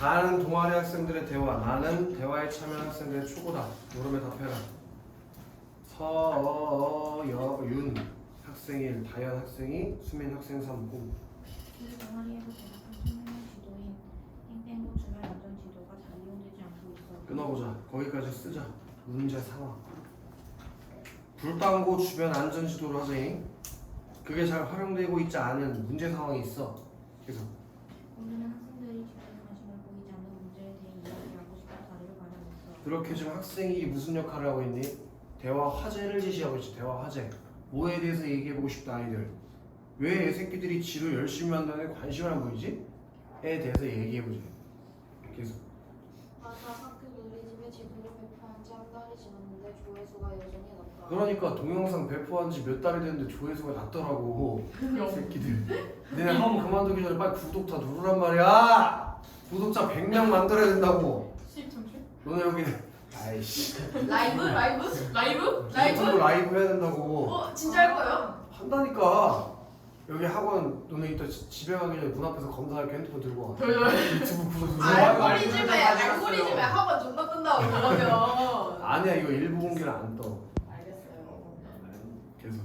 가는 동아리 학생들의 대화 나는 대화에 참여한 학생들의 초보다. 물음에 답해라. 서여윤 학생 1 다현 학생이 수민 학생 3 고. 이 동아리에서 제작한 청년 지도인 땡땡고 주변 안전 지도가 잘 이용되지 않고 있어. 끊어보자. 거기까지 쓰자. 문제 상황. 불당고 주변 안전 지도를 하자니 그게 잘 활용되고 있지 않은 문제 상황이 있어. 그래서 우리는 학생들이 주변에 관심을 보이지 않는 문제에 대해 이야기하고 싶어 자리를 그렇게 지금 학생이 무슨 역할을 하고 있니? 대화 화제를 제시하고 있지 대화 화제 뭐에 대해서 얘기해보고 싶다 아이들 왜 애 새끼들이 지도 열심히 한다는 관심을 안 보이지? 에 대해서 얘기해보자 그래서 맞아 학교 논리집에 지도를 배포한 지 한 달이 지났는데 조회수가 여전히 낮다. 그러니까 동영상 배포한 지 몇 달이 됐는데 조회수가 낮더라고 새끼들 니네 한번 그만두기 전에 빨리 구독 다 누르란 말이야 구독자 100명 만들어야 된다고 창출? 너네 여기 아이씨. 라이브? 라이브? 라이브? 라이브? 라이브 해야 된다고. 어 진짜 할 거예요? 한다니까. 여기 학원 너네 이따 지- 집에 가기 전에 문 앞에서 검사할게. 핸드폰 들고 와. 저요 유튜브 구독 누르 알고리즘에 알고리즘에 학원 존나 뜬다고 그러면. 아니야 이거 일부 공개는 안떠 알겠어요 계속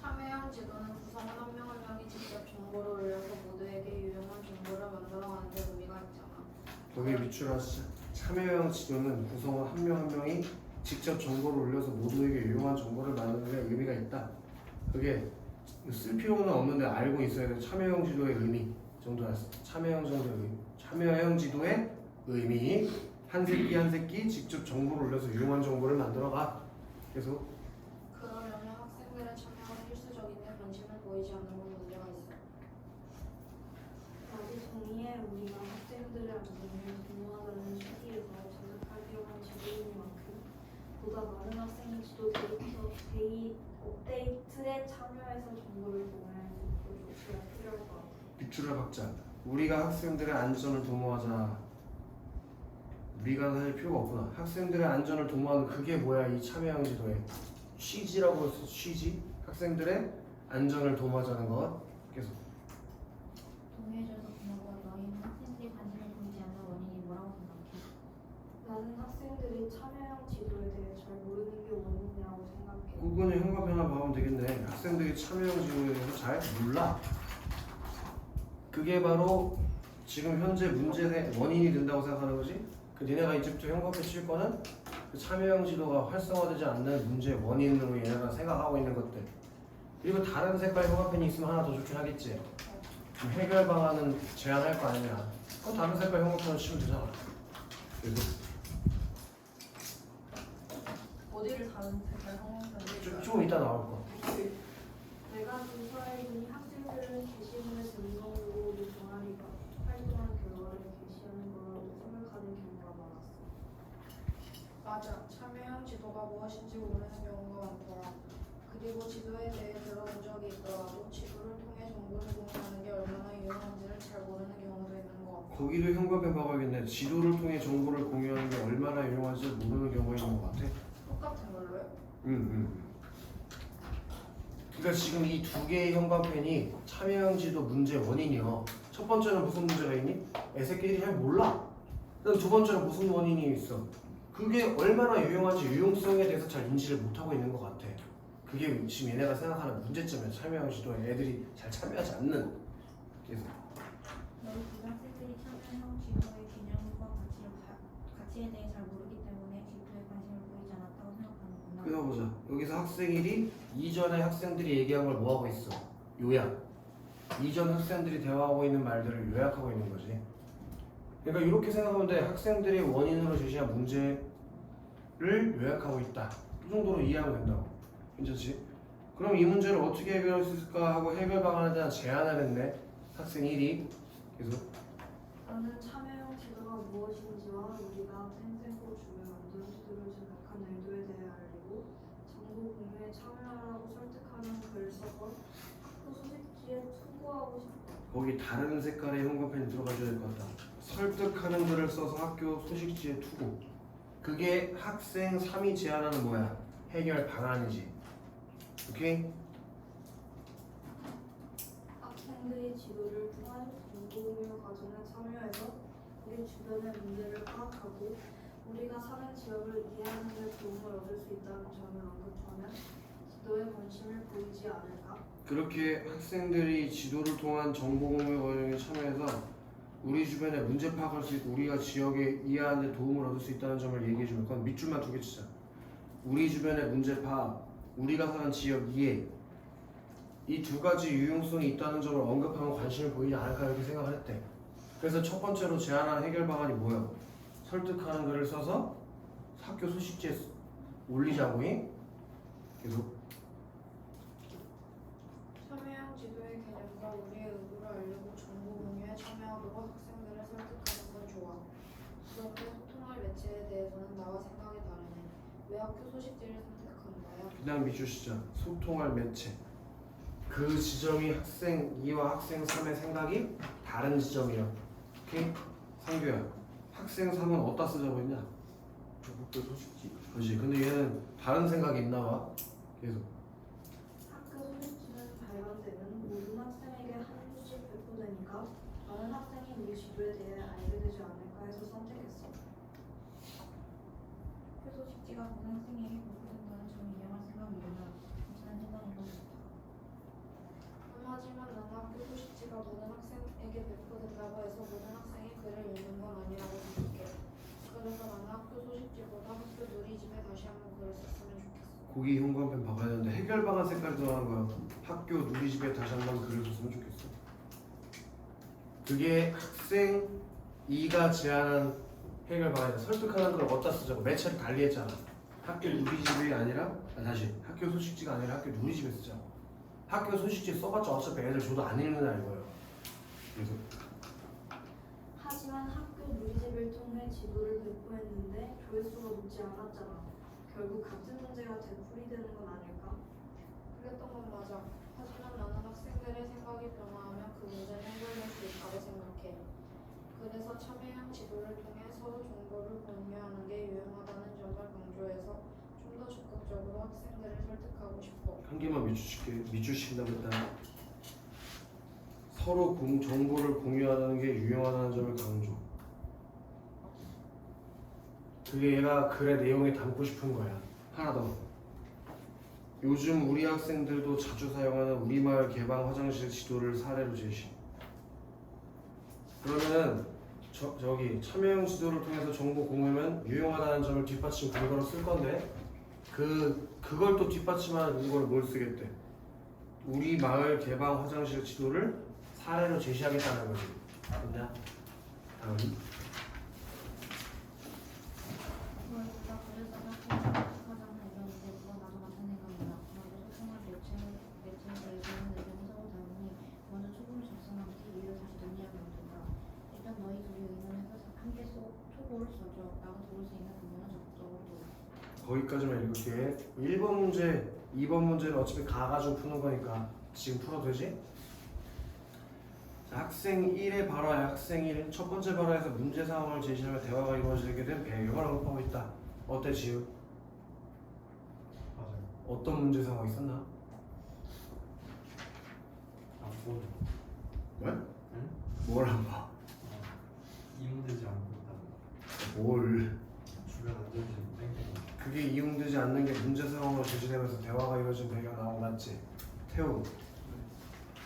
참여형 지도는 구성원 한 명 한 명이 직접 정보를 올려서 모두에게 유용한 정보를 만들어가는 데 의미가 있잖아. 거기에 밑줄하시자 참여형 지도는 구성원 한 명 한 명이 직접 정보를 올려서 모두에게 유용한 정보를 만드는 데 의미가 있다. 그게 쓸 필요는 없는데 알고 있어야 돼 참여형 지도의 의미 정도야 참여형 정도의 의미 참여형 지도의 의미. 한 새끼 한 새끼 직접 정보를 올려서 유용한 정보를 만들어가. 그러려면 학생들의 참여가 필수적인데 관심을 보이지 않는 건 문제가 있어. 나도 동의해 우리가 학생들의 안전을 도모하는 시기에서 전득할 필요한 지도인만큼 보다 많은 학생이 지도 데이터 데이 업데이트에 참여해서 정보를 공유할 수 있도록 조치가 필요할 것 같아. 박자 우리가 학생들의 안전을 도모하자. 우리가 사실 필요가 없구나. 학생들의 안전을 도모하는 그게 뭐야? 이 참여형 지도의 취지라고 해서 취지? 학생들의 안전을 도모하자는 것. 계속. 동의해줘서 고마워. 너희는 학생들이 관심을 보이지 않는 원인이 뭐라고 생각해? 나는 학생들이 참여형 지도에 대해 잘 모르는 게 원인이라고 생각해. 그거는 형광펜을 봐보면 되겠네. 학생들이 참여형 지도에 대해서 잘 몰라 그게 바로 지금 현재 문제의 원인이 된다고 생각하는 거지? 그 니네가 이제부터 형광펜 칠 거는 그 참여형 지도가 활성화되지 않는 문제의 원인으로 얘네가 생각하고 있는 것들. 그리고 다른 색깔 형광펜이 있으면 하나 더 좋긴 하겠지. 그럼 해결 방안은 제안할 거 아니냐. 그럼 다른 색깔 형광펜을 치면 되잖아. 그래서 어디를 다른 색깔 좀, 상황까지 좀 이따 나올 거. 내가 조사해보니 학생들은 게시물의 등록으로 우리 동아리가 활동한 결과를 게시하는 거라고 생각하는 경우가 많았어. 맞아. 참여형 지도가 무엇인지 모르는 경우가 많더라. 그리고 지도에 대해 들어본 적이 있더라도 지도를 통해 정보를 공유하는 게 얼마나 유용한지를 잘 모르는 경우도 있는 것 같아. 거기도 형광펜 봐봐야겠네 지도를 통해 정보를 공유하는 게 얼마나 유용한지 모르는 경우가 있는 것 같아 똑같은 걸로요? 응, 응. 그러니까 지금 이 두 개의 형광펜이 참여형 지도 문제 원인이요. 첫 번째는 무슨 문제가 있니? 애새끼들이 잘 몰라. 그다음 두 번째는 무슨 원인이 있어? 그게 얼마나 유용한지 유용성에 대해서 잘 인지를 못하고 있는 것 같아. 그게 지금 얘네가 생각하는 문제점이야. 참여형 지도에 애들이 잘 참여하지 않는. 그래서 너희 두 학생들이 참여형 지도의 개념과 가치를 가, 가치에 대해 잘 모르기 때문에 지도에 관심을 보이지 않았다고 생각하는구나. 끊어보자. 여기서 학생 1이 이전에 학생들이 얘기한 걸 뭐하고 있어? 요약. 이전 학생들이 대화하고 있는 말들을 요약하고 있는 거지. 그러니까 이렇게 생각하면 돼. 학생들이 원인으로 제시한 문제 를 요약하고 있다. 이 정도로 이해하면 된다고. 괜찮지? 그럼 이 문제를 어떻게 해결할 수 있을까 하고 해결 방안에 대한 제안을 했네. 학생 1이. 계속. 나는 참여형 지도가 무엇인지와 우리가 땡땡고 주변 안전지도를 제작한 의도에 대해 알리고 정보 공유에 참여하라고 설득하는 글을 써서 학교 소식지에 투고하고 싶다. 거기 다른 색깔의 형광펜이 들어가줘야 될 것 같다. 설득하는 글을 써서 학교 소식지에 투고. 그게 학생 3이 제안하는 뭐야? 해결 방안이지. 오케이? 학생들이 지도를 통한 정보공유 과정에 참여해서 우리 주변의 문제를 파악하고 우리가 사는 지역을 이해하는 데 도움을 얻을 수 있다는 점을 언급하면 지도에 관심을 보이지 않을까? 그렇게 학생들이 지도를 통한 정보 공유 과정에 참여해서 우리 주변에 문제 파악할 수 있고 우리가 지역에 이해하는 데 도움을 얻을 수 있다는 점을 얘기해 주면 그건 밑줄만 두 개 치자. 우리 주변의 문제 파악, 우리가 사는 지역 이해 이 두 가지 유용성이 있다는 점을 언급하면 관심을 보이지 않을까 이렇게 생각을 했대. 그래서 첫 번째로 제안한 해결 방안이 뭐예요? 설득하는 글을 써서 학교 소식지에 올리자고 잉? 계속 참여형 지도의 개념과 우리의 의도를 알리고 정보 공유에 참여하도록 학생들을 설득하는 건 좋아. 그런데 소통할 매체에 대해서는 나와 생각이 다르네. 왜 학교 소식지를 선택한 거야? 그다음 시작 소통할 매체 그 지점이 학생 2와 학생 3의 생각이 다른 지점이야 오케이? 상규야 학생 3은 어디다 쓰자고 했냐? 학교 소식지 그지 근데 얘는 다른 생각이 있나 봐 계속 학교 소식지는 발간되면 모든 학생에게 한 주씩 배포되니까 많은 학생이 우리 지도에 대해 알게 되지 않을까 해서 선택했어. 소식지가 모든 학생에게 공부된다는 점을 이해할 생각이면 괜찮은 생각인 것 같아. 하지만 나는 학교 소식지가 모든 학생에게 배포된다고 해서 모든 학생이 글을 읽는 건 아니라고 생각해. 그래서 나는 학교 소식지보다 학교 누리집에 다시 한번 글을 썼으면 좋겠어. 고기 현관펜 박아야 되는데 해결 방안 색깔이 들어가는 거야 학교 누리집에 다시 한번 글을 썼으면 좋겠어 그게 학생 2가 제안한 해결 방안이다 설득하는 걸 어디다 쓰자고 매체를 달리했잖아 학교 누리집이 아니라 아, 다시 학교 소식지가 아니라 학교 누리 집에 쓰자고 학교 소식지 써봤자 어차피 애들 줘도 안 읽는 날 거예요 그래서 하지만 학교 누리집을 통해 지도를 배포했는데 조회수가 높지 않았잖아. 결국 같은 문제가 되풀이되는 건 아닐까? 그랬던 건 맞아. 하지만 나는 학생들의 생각이 변화하면 그 문제는 해결될 수 있다고 생각해. 그래서 참여형 지도를 통해 서로 정보를 공유하는 게 유용하다는 점을 강조해서 좀 더 적극적으로 학생들을 설득하고 싶어. 한 개만 밑줄시켜 밑줄시킨다고 했다 서로 공, 정보를 공유하는 게 유용하다는 점을 강조. 그게 얘가 글의 내용에 담고 싶은 거야. 하나 더. 요즘 우리 학생들도 자주 사용하는 우리마을 개방 화장실 지도를 사례로 제시 그러면은 저, 저기 참여형 지도를 통해서 정보 공유면 유용하다는 점을 뒷받침 근거로 쓸 건데 그 그걸 또 뒷받침하는 이걸 뭘 쓰겠대? 우리 마을 개방 화장실 지도를 사례로 제시하겠다는 거지. 됐냐? 다음. 그걸 보다 그래서 학교 설득하자는 의견인데 그건 나도 같은 생각이야. 먼저 소통할 매체, 매체에 대해서는 의견이 서로 다르니 먼저 초고를 작성한 뒤 이를 다시 논의하면 된다. 일단 너희 둘이 의논해서 함께 소, 초고를 써줘. 나가 들을 수 있는 부분은 적극적으로 도 읽을게. 1번 문제, 2번 문제는 어차피 가가지고 푸는 거니까 지금 풀어도 되지? 자, 학생 1의 발화에 학생 1, 첫 번째 발화에서 문제 상황을 제시하며 대화가 이루어지게 된 배경을 언급하고 있다. 어때 지우? 맞아요 어떤 문제 상황 있었나? 아 그건 왜? 응? 뭘안 봐? 이용되지 않고 있다는 뭘? 주변 안전지 그게 이용되지 않는 게 문제 상황으로 제시되면서 대화가 이루어진 배경 나오고 맞지? 태웅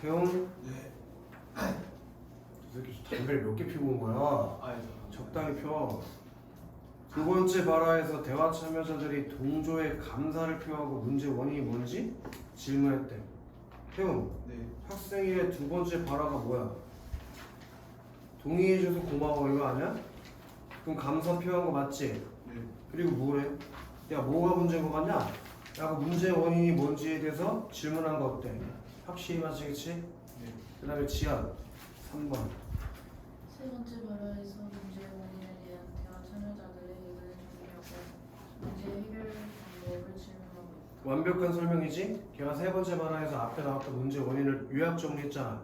태웅 네이 새끼 담배를 몇 개 피고 온 거야? 아니 적당히 펴. 두 번째 발화에서 대화 참여자들이 동조의 감사를 표하고 문제 원인이 뭔지 질문했대. 태웅, 네 학생의 두 번째 발화가 뭐야? 동의해줘서 고마워 이거 아니야? 그럼 감사 표한 거 맞지? 네. 그리고 뭐래? 야 뭐가 문제인 거 같냐? 야그 문제 원인이 뭔지에 대해서 질문한 거 어때? 확실히 맞지겠지? 네. 그 다음에 지연 3번 세 번째 발화에서 문제 원인에 대한 대화 참여자들의 의견을 정리하고 문제 해결 방법을 질문하고 있다. 완벽한 설명이지? 걔가 세 번째 발화에서 앞에 나왔던 문제 원인을 요약 정리했잖아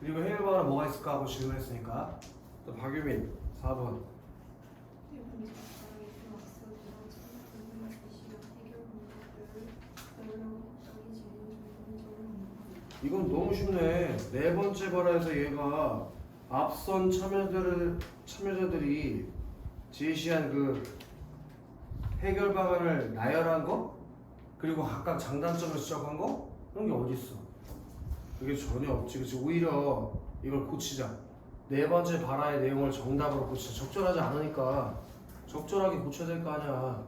그리고 해결 방안은 뭐가 있을까 하고 질문했으니까 또 박유민 4번 일본이 적당히 필요했어. 그런 참여를 제시한 해결 방법을 별로 적이 제일 좋은 점을 언급한다. 이건 너무 쉽네 네 번째 발화에서 얘가 앞선 참여자들 참여자들이 제시한 그 해결 방안을 나열한 거 그리고 각각 장단점을 지적한 거 그런 게 어디 있어? 그게 전혀 없지. 그치 오히려 이걸 고치자. 네 번째 발화의 내용을 정답으로 고치자. 적절하지 않으니까 적절하게 고쳐야 될 거 아니야.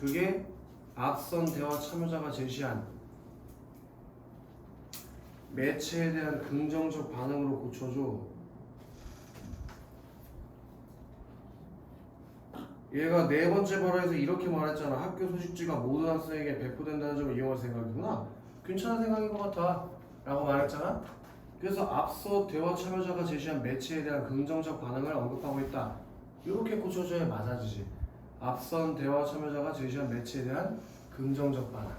그게 앞선 대화 참여자가 제시한 매체에 대한 긍정적 반응으로 고쳐줘. 얘가 네 번째 발화에서 이렇게 말했잖아. 학교 소식지가 모든 학생에게 배포된다는 점을 이용할 생각이구나. 괜찮은 생각인 것 같아. 라고 말했잖아. 그래서 앞서 대화 참여자가 제시한 매체에 대한 긍정적 반응을 언급하고 있다. 이렇게 고쳐줘야 맞아지지. 앞선 대화 참여자가 제시한 매체에 대한 긍정적 반응.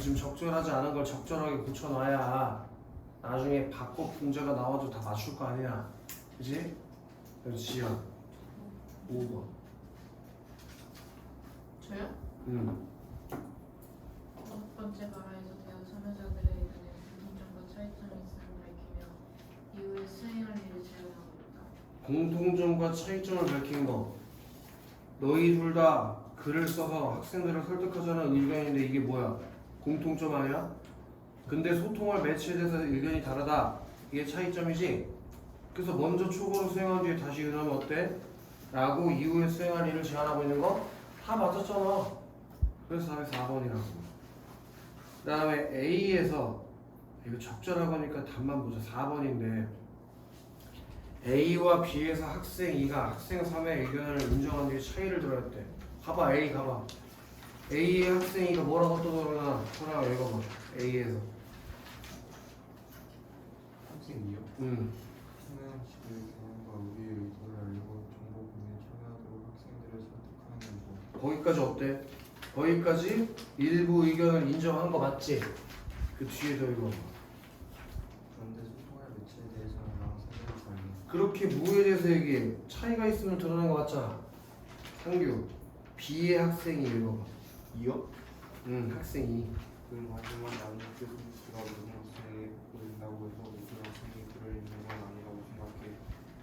지금 적절하지 않은 걸 적절하게 고쳐놔야 나중에 바꿔 문제가 나와도 다 맞출 거 아니야. 그지? 그래서 지연 5번. 저요? 음. 첫 번째 발화에서 대화 참여자들의 의견에 공통점과 차이점이 있음을 밝히며 이후에 수행할 일을 제안하고 있다. 공통점과 차이점을 밝힌 거. 너희 둘 다 글을 써서 학생들을 설득하자는 의견인데 이게 뭐야? 공통점 아니야? 근데 소통할 매체에 대해서 의견이 다르다. 이게 차이점이지? 그래서 먼저 초보로 수행한 뒤에 다시 의논하면 어때? 라고 이후에 수행할 일을 제안하고 있는 거 다 맞았잖아. 그래서 답이 4번이라고. 그 다음에 A에서 이거 적절하고 하니까 답만 보자. 4번인데 A와 B에서 학생 2가 학생 3의 의견을 인정한 뒤에 차이를 들어야 돼. 가봐 A 가봐. A의 학생 2가 뭐라고 떠들어나 소라가 읽어봐. A에서. 학생이요? 음. 수능 시대 경험과 우리의 의도를 알고 정보 공유에 참여하도록 학생들을 설득하는 거. 거기까지 어때? 거기까지 일부 의견을 인정한 거 맞지? 그 뒤에서 이거. 그런데 소통할 매체에 대해서는 학생들이 아니 그렇게 무에 대해서 얘기해. 차이가 있으면 드러낸 거 같잖아. 상규. B의 학생이 읽어봐. 이요? 응, 학생 2. 그 마지막 학교 소식지가 모든 학생에게 보인다고 해서 모든 학생이 들어있는 건 아니라고 생각해.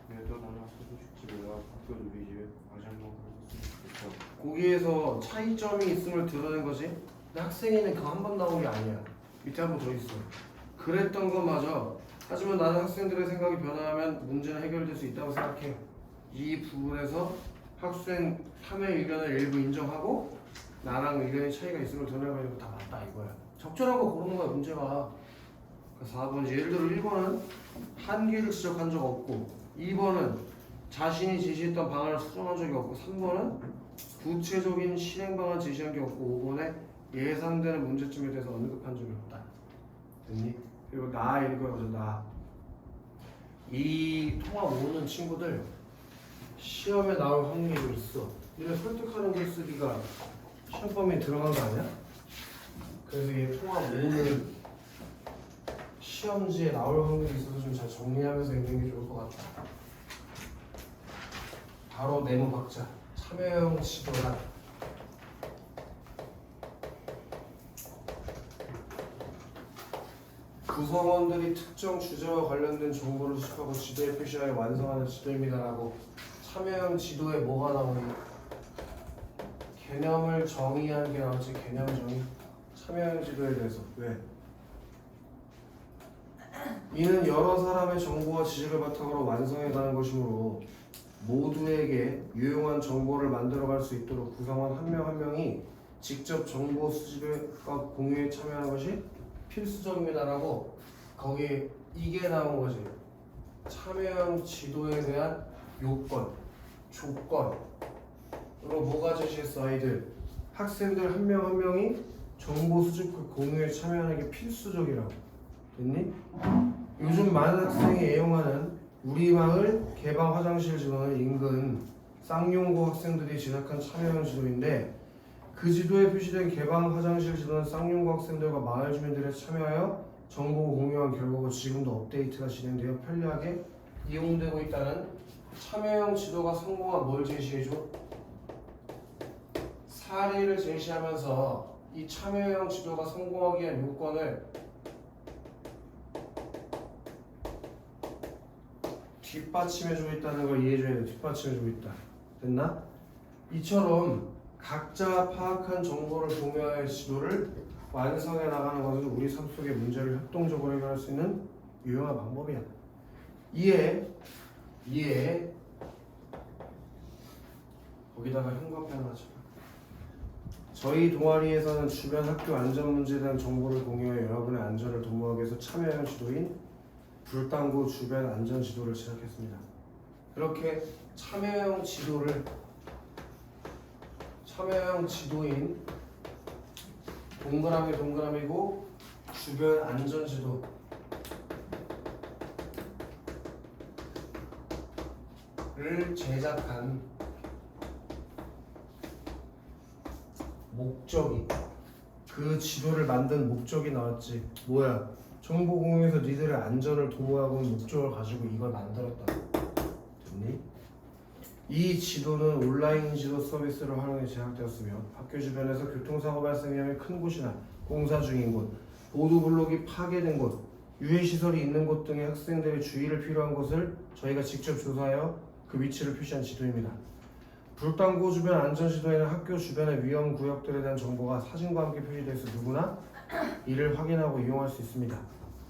그래도 나는 학교 소식지보다 학교 누리집에 과정만 그랬었으면 좋겠어. 거기에서 차이점이 있음을 드러낸 거지. 근데 학생이는 그 한 번 나온 게 아니야. 밑에 한 번 더 있어. 그랬던 건 맞아. 하지만 나는 학생들의 생각이 변화하면 문제는 해결될 수 있다고 생각해. 이 부분에서 학생 3의 의견을 일부 인정하고 나랑 의견의 차이가 있음을 드러내고 다 맞다 이거야. 거 고르는 거야 문제가. 4번 예를 들어 1번은 한계를 지적한 적 없고 2번은 자신이 제시했던 방안을 수정한 적이 없고 3번은 구체적인 실행 방안 제시한 게 없고 5번에 예상되는 문제점에 대해서 언급한 적이 없다. 됐니? 그리고 나 읽어보자 나. 이 통합 오는 친구들 시험에 나올 확률이 있어. 이를 설득하는 글쓰기가 시험 범위에 들어간 거 아니야? 그래서 이 통합 오는 시험지에 나올 확률이 있어서 좀 잘 정리하면서 읽는 게 좋을 것 같아. 바로 네모 박자. 참여형 지도란 구성원들이 특정 주제와 관련된 정보를 수집하고 지도에 표시하여 완성하는 지도입니다라고 참여형 지도에 뭐가 나오니? 개념을 정의한 게 나오지 개념 정의 참여형 지도에 대해서 왜? 이는 여러 사람의 정보와 지식을 바탕으로 완성해 가는 것이므로 모두에게 유용한 정보를 만들어갈 수 있도록 구성원 한 명 한 명이 직접 정보 수집과 공유에 참여하는 것이 필수적입니다라고 거기 이게 나온 거지 참여형 지도에 대한 요건, 조건 으로 뭐가 제시했어 아이들 학생들 한 명 한 명이 정보 수집과 공유에 참여하는 게 필수적이라고 됐니? 요즘 많은 학생이 애용하는 우리 마을 개방 화장실 지도는 인근 쌍용고 학생들이 제작한 참여형 지도인데 그 지도에 표시된 개방 화장실 지도는 쌍용고 학생들과 마을 주민들이 참여하여 정보 공유한 결과고 지금도 업데이트가 진행되어 편리하게 이용되고 있다는 참여형 지도가 성공한 뭘 제시해줘? 사례를 제시하면서 이 참여형 지도가 성공하기 위한 요건을 뒷받침해주고 있다는 걸 이해해줘야 돼. 뒷받침해주고 있다. 됐나? 이처럼 각자 파악한 정보를 공유하여 지도를 완성해 나가는 것은 우리 삶 속의 문제를 협동적으로 해결할 수 있는 유용한 방법이야. 이해, 이해. 거기다가 현관표 하나 쳐. 저희 동아리에서는 주변 학교 안전 문제에 대한 정보를 공유해 여러분의 안전을 도모하기 위해서 참여형 지도인 불당구 주변 안전 지도를 제작했습니다. 그렇게 참여형 지도를 참여형 지도인 동그라미 동그라미고 주변 안전 지도 를 제작한 목적이 그 지도를 만든 목적이 나왔지 뭐야 정보 공유에서 니들의 안전을 도모하고 목적을 가지고 이걸 만들었다 됐니? 이 지도는 온라인 지도 서비스를 활용해 제작되었으며 학교 주변에서 교통사고 발생 위험이 큰 곳이나 공사 중인 곳, 보도 블록이 파괴된 곳, 유해 시설이 있는 곳 등의 학생들의 주의를 필요한 곳을 저희가 직접 조사하여 그 위치를 표시한 지도입니다. 불당구 주변 안전 지도에는 학교 주변의 위험 구역들에 대한 정보가 사진과 함께 있어 누구나 이를 확인하고 이용할 수 있습니다.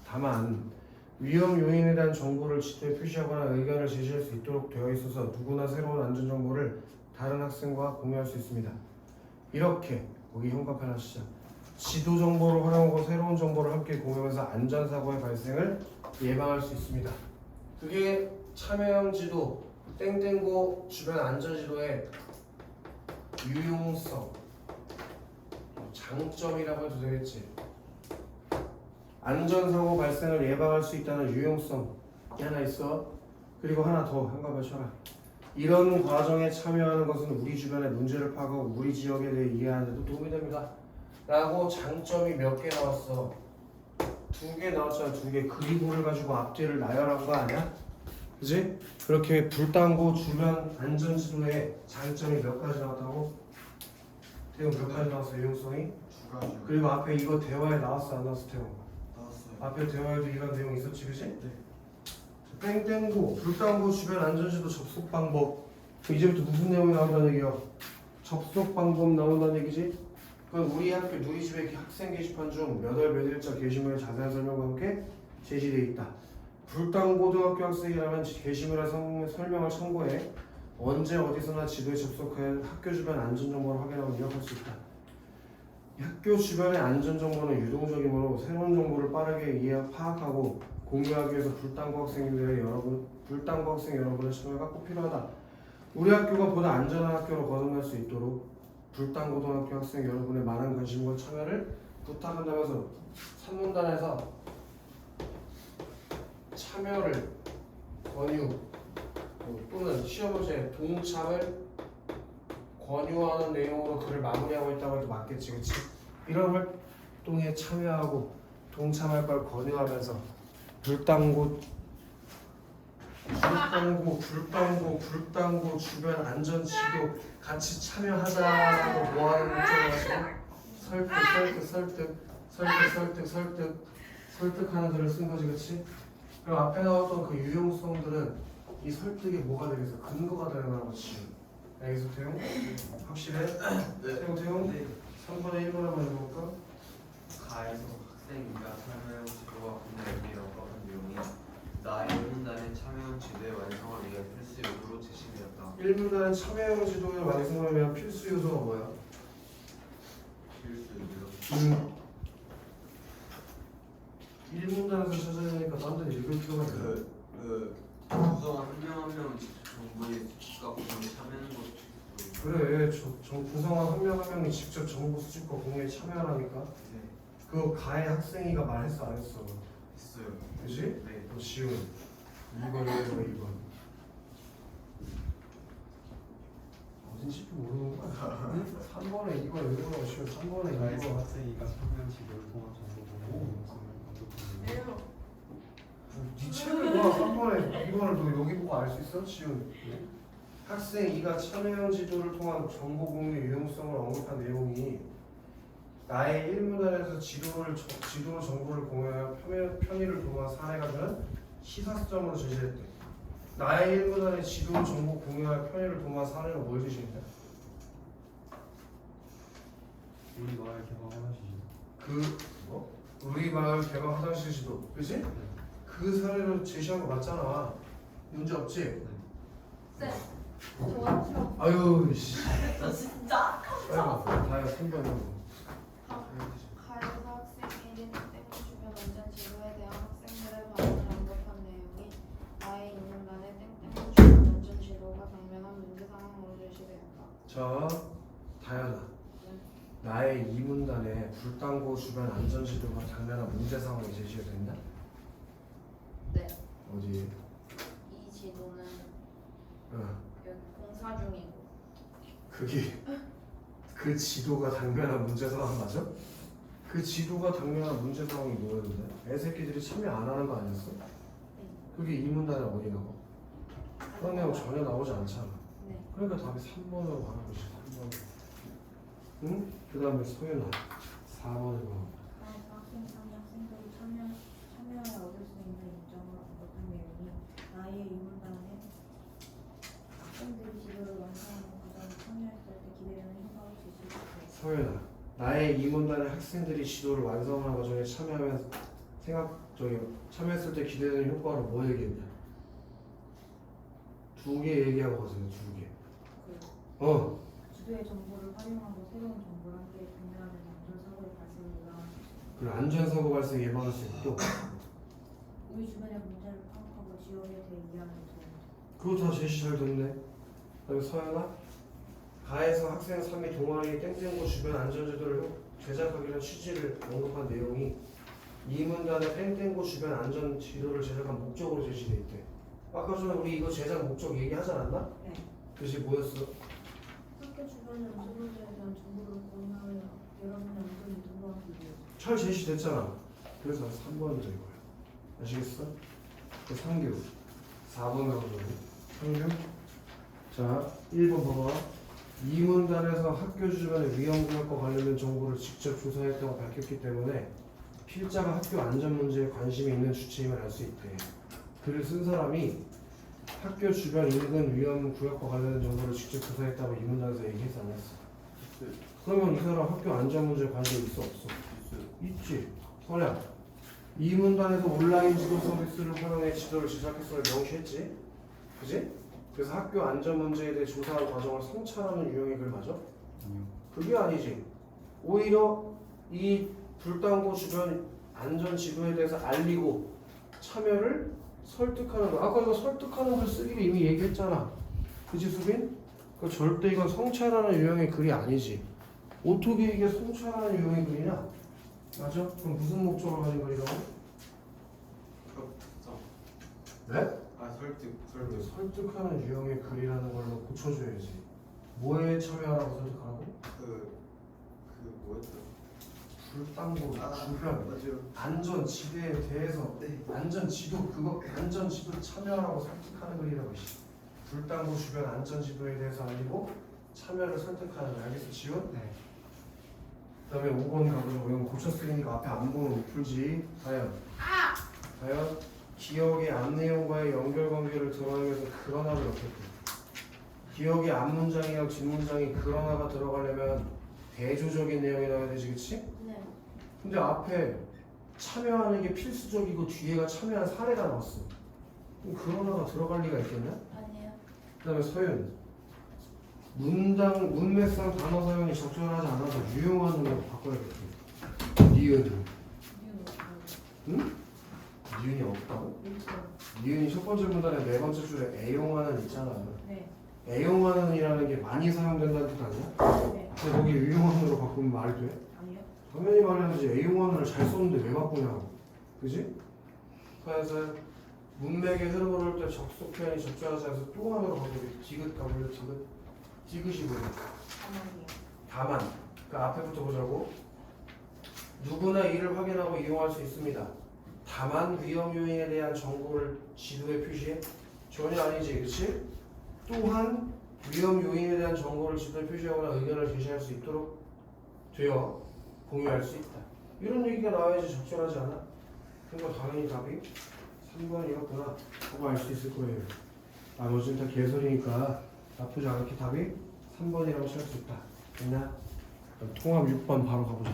다만 위험 요인에 대한 정보를 지도에 표시하거나 의견을 제시할 수 있도록 되어 있어서 누구나 새로운 안전 정보를 다른 학생과 공유할 수 있습니다. 이렇게 거기 현관편 하시죠. 지도 정보를 활용하고 새로운 정보를 함께 공유하면서 안전 사고의 발생을 예방할 수 있습니다. 그게 참여형 지도 땡땡고 주변 안전 지도의 유용성 장점이라고 해도 되겠지. 안전사고 발생을 예방할 수 있다는 유용성이 하나 있어. 그리고 하나 더 한 가발 쳐라. 이런 과정에 참여하는 것은 우리 주변의 문제를 파악하고 우리 지역에 대해 이해하는 데도 도움이 됩니다. 라고 장점이 몇 개 나왔어? 두 개 나왔잖아. 두 개. 그리고를 가지고 앞뒤를 나열한 거 아니야? 그지? 그렇게 불당고 주변 안전지도에 장점이 몇 가지 나왔다고? 태용 몇 가지 나왔어? 유용성이? 두 가지 그리고 앞에 이거 대화에 나왔어 안 나왔어 태용? 나왔어요. 앞에 대화에도 이런 내용 있었지 그지? 땡땡고 불당고 주변 안전지도 접속 방법 그 이제부터 무슨 내용이 나온다는 얘기야? 접속 방법 나온다는 얘기지? 그럼 우리 학교 누리 집의 학생 게시판 중 몇월 몇 일자 게시물의 자세한 설명과 함께 제시되어 있다 불당고등학교 학생이라면 게시물의 성- 설명을 참고해 언제 어디서나 지도에 접속하여 학교 주변 안전정보를 확인하고 입력할 수 있다 이 학교 주변의 안전정보는 유동적이므로 새로운 정보를 빠르게 이해 파악하고 공유하기 위해서 불당고 학생들의 여러분, 불당고 학생 여러분의 참여가 꼭 필요하다. 우리 학교가 보다 안전한 학교로 거듭날 수 있도록 불당고등학교 학생 여러분의 많은 관심과 참여를 부탁한다면서 산문단에서 참여를 권유 어, 또는 시험 문제 동참을 권유하는 내용으로 글을 마무리하고 있다고 해도 맞겠지, 그렇지? 이런 활동에 참여하고 동참할 걸 권유하면서 불당고 불당고 불당고 불당고 주변 안전 지도 같이 참여하자라고 가지고 설득 설득 설득 설득 설득 설득 설득하는 글을 쓴 거지 그치? 그리고 앞에 나왔던 그 유용성들은 이 설득이 뭐가 되겠어? 근거가 되는 지금 알겠어 태용? 확실해? 태용 태용? 네. 3분의 1번 한번 해볼까? 가에서 학생이가 참여형 지도와 공유하기라고 한 내용이 나의 문단의 참여형 지도의 완성을 위해 필수 요구로 제시되었다. 1분간 참여형 지도를 완성을 위한 필수 요소가 뭐야? 필수 요구. 음. 1문단에서 찾아야 되니까 사람들이 읽을 필요가 있어 그, 그 구성원 한명 한명 정보에 즉각 공유 참여하는 것도 있고. 그래 저, 저 구성원 한 명 한 명이 직접 정보 수집과 공유에 참여하라니까 네, 그거 가해 학생이가 말했어 안 했어 있어요. 그지? 네. 너 지훈 2번이래서 2번 어딘지 모르는 거야 3번에 2번 1번하고 지금 3번에 가에서 2번 학생이가 지도를 통한 정보 공유 만들었는데 네 책을 봐 3번에 2번을 너 여기 보고 알 수 있어? 지훈 학생 이가 참여형 지도를 통한 정보 공유 유용성을 언급한 내용이 나의 1문단에서 지도를 저- 지도 정보를 공유하여 편의, 편의를 도모한 사례가 되는 시사점으로 제시했대 나의 일문안의 지도 정보 공유할 편의를 도모한 사례는 뭘 제시했냐? 우리 마을 개방 하나씩 그 뭐? 우리 마을 개방 화장실 지도 그지? 그 사례를 제시한 거 맞잖아 문제 없지? 쌤, 저한테요. 아유 씨 저 진짜. 아이고 다야 3번 가에서 학생이 땡땡 주변 안전 지도에 대한 학생들의 반응을 언급한 내용이 나의 인문단의 땡땡 주변 안전 지도가 당면한 문제 상황으로 제시되었다. 자 다현아 나의 이문단에 불당고 주변 안전지도가 당면한 문제 상황이 제시가 됐나? 네. 어디? 이 지도는 어. 여기 공사 중이고 그게 그 지도가 당면한 문제 상황 맞아? 그 지도가 당면한 문제 상황이 뭐였는데? 애새끼들이 참여 안 하는 거 아니었어? 그게 이문단에 어디 나와? 그런 내용 전혀 나오지 않잖아. 네. 그러니까 답이 3번으로 가는 것이 3번. 응? 그 다음에 소연아 4번으로 가. 가에서 학생 3위 학생들이 참여, 참여하여 얻을 수 있는 입장을 언급한 내용이 나의 이문단에 학생들이 지도를 완성하는 과정에 참여했을 때 기대되는 효과를 제시했다. 서연아, 나의 이문단의 학생들이 지도를 완성하는 과정에 참여하면 생각 저기 참여했을 때 기대되는 효과로 뭐 얘기했냐? 두 개 얘기하고 가세요. 두 개. 그 어, 지도의 정보를 활용하고 새로운 정보를 함께 공유하는 안전사고의 발생을 예방할 수 있다. 그리고 안전사고 발생 예방할 수 있고 우리 주변의 문제를 파악하고 지역에 대해 이해하는 된다. 그거 다 제시 잘 됐네. 그다음에 서연아, 가에서 학생 3위 동아리 땡땡고 주변 안전지도를 제작하기로 취지를 언급한 내용이 이 문단의 땡땡고 주변 안전 지도를 제작한 목적으로 제시돼 있대. 아까 전에 우리 이거 제작 목적 얘기하지 않았나? 네. 그것이 뭐였어? 잘 제시됐잖아. 그래서 3번이죠 이거야. 아시겠어? 그 3교육. 4번으로 보면 3교육. 자, 1번 봐봐. 이 문단에서 학교 주변의 위험구역과 관련된 정보를 직접 조사했다고 밝혔기 때문에 필자가 학교 안전 문제에 관심이 있는 주체임을 알 수 있대. 글을 쓴 사람이 학교 주변 인근 위험 구역과 관련된 정보를 직접 조사했다고 이 문단에서 얘기했어 안 했어? 그러면 이 사람 학교 안전 문제에 관심 있어 없어? 있지. 서량. 이 문단에서 온라인 지도 서비스를 활용해 지도를 제작했음을 명시했지. 그지? 그래서 학교 안전 문제에 대해 조사하는 과정을 성찰하는 유형의 글 맞아? 아니요 그게 아니지. 오히려 이 불당고 주변 안전 지도에 대해서 알리고 참여를 설득하는 거. 아까 이거 설득하는 글 쓰기를 이미 얘기했잖아. 그지 수빈? 그 절대 이건 성찰하는 유형의 글이 아니지. 어떻게 이게 성찰하는 유형의 글이냐? 맞아? 그럼 무슨 목적으로 가진 글이라고? 네? 아 설득 설득 설득하는 유형의 글이라는 걸로 고쳐줘야지. 뭐에 참여하라고 설득하라고? 그그 뭐였죠? 불당고 아 주변 맞아요. 안전 지대에 대해서 네. 안전 지도 그거 안전 지도 참여하라고 설득하는 글이라고 씨. 불당고 주변 안전 지도에 대해서 알리고 참여를 설득하는 거 알겠어 지훈? 네 그다음에 5번 가보자고 이건 고쳤으니까 앞에 안 보면 못 풀지 과연 과연 기억의 앞 내용과의 연결 관계를 드러내면서 그러나를 넣겠고 기억의 앞 문장이랑 뒷 문장이 그러나가 들어가려면 대조적인 내용이 나와야 되지 그치? 네. 근데 앞에 참여하는 게 필수적이고 뒤에가 참여한 사례가 나왔어 그럼 그러나가 들어갈 리가 있겠냐? 아니에요. 그 다음에 서윤 문당 문맥상 단어 사용이 적절하지 않아서 유용한으로 바꿔야겠다 니은을 이유는 응? 니은이 없다고? 니은이 첫 번째 문단의 네 번째 줄에 애용하는 있잖아 네. 애용하는이라는 게 많이 사용된다는 뜻 아니야? 네. 근데 거기 유용한으로 바꾸면 말이 돼? 아니요. 당연히 말해야지 애용한을 잘 썼는데 왜 바꾸냐고 그지? 그래서 문맥의 흐름을 할때 적속 표현이 적절하지 않아서 또 하나로 바꾸고 디귿 가볼래 디귿? 디귿이 뭐야? 가만히요. 다만 그 앞에부터 보자고 누구나 이를 확인하고 이용할 수 있습니다. 다만 위험 요인에 대한 정보를 지도에 표시해 전혀 아니지, 그렇지? 또한 위험 요인에 대한 정보를 지도에 표시하거나 의견을 제시할 수 있도록 되어 공유할 수 있다. 이런 얘기가 나와야지 적절하지 않아? 그러니까 당연히 답이 3번이었구나. 그거 알수 있을 거예요. 나머지는 다 개소리니까 나쁘지 않게 답이 3번이라고 칠수 있다 됐나? 통합 6번 바로 가보자